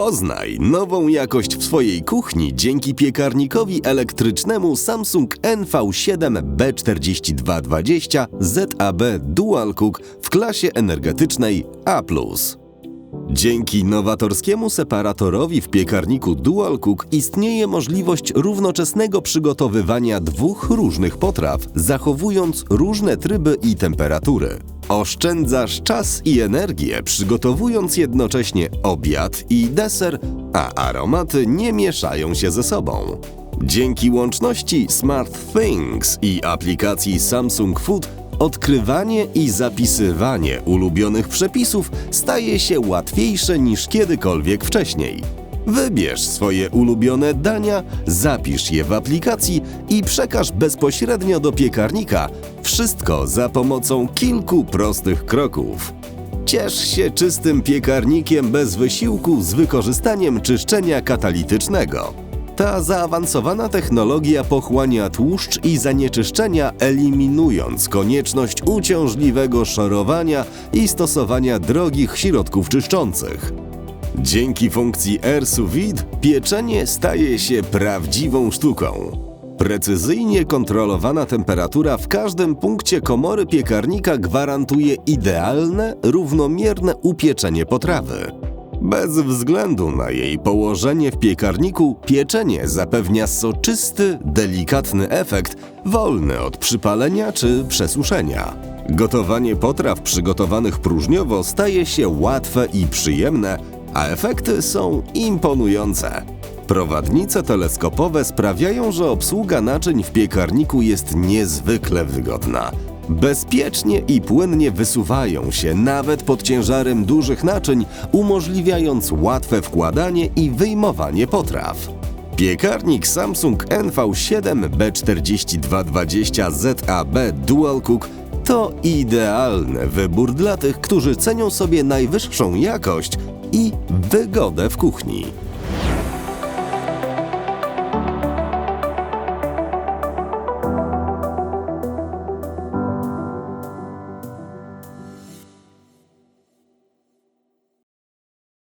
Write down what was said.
Poznaj nową jakość w swojej kuchni dzięki piekarnikowi elektrycznemu Samsung NV7B4220 ZAB Dual Cook w klasie energetycznej A+. Dzięki nowatorskiemu separatorowi w piekarniku Dual Cook istnieje możliwość równoczesnego przygotowywania dwóch różnych potraw, zachowując różne tryby i temperatury. Oszczędzasz czas i energię, przygotowując jednocześnie obiad i deser, a aromaty nie mieszają się ze sobą. Dzięki łączności Smart Things i aplikacji Samsung Food odkrywanie i zapisywanie ulubionych przepisów staje się łatwiejsze niż kiedykolwiek wcześniej. Wybierz swoje ulubione dania, zapisz je w aplikacji i przekaż bezpośrednio do piekarnika. Wszystko za pomocą kilku prostych kroków. Ciesz się czystym piekarnikiem bez wysiłku z wykorzystaniem czyszczenia katalitycznego. Ta zaawansowana technologia pochłania tłuszcz i zanieczyszczenia, eliminując konieczność uciążliwego szorowania i stosowania drogich środków czyszczących. Dzięki funkcji Air sous pieczenie staje się prawdziwą sztuką. Precyzyjnie kontrolowana temperatura w każdym punkcie komory piekarnika gwarantuje idealne, równomierne upieczenie potrawy. Bez względu na jej położenie w piekarniku, pieczenie zapewnia soczysty, delikatny efekt, wolny od przypalenia czy przesuszenia. Gotowanie potraw przygotowanych próżniowo staje się łatwe i przyjemne, a efekty są imponujące. Prowadnice teleskopowe sprawiają, że obsługa naczyń w piekarniku jest niezwykle wygodna. Bezpiecznie i płynnie wysuwają się nawet pod ciężarem dużych naczyń, umożliwiając łatwe wkładanie i wyjmowanie potraw. Piekarnik Samsung NV7B4220 ZAB Dual Cook to idealny wybór dla tych, którzy cenią sobie najwyższą jakość i wygodę w kuchni.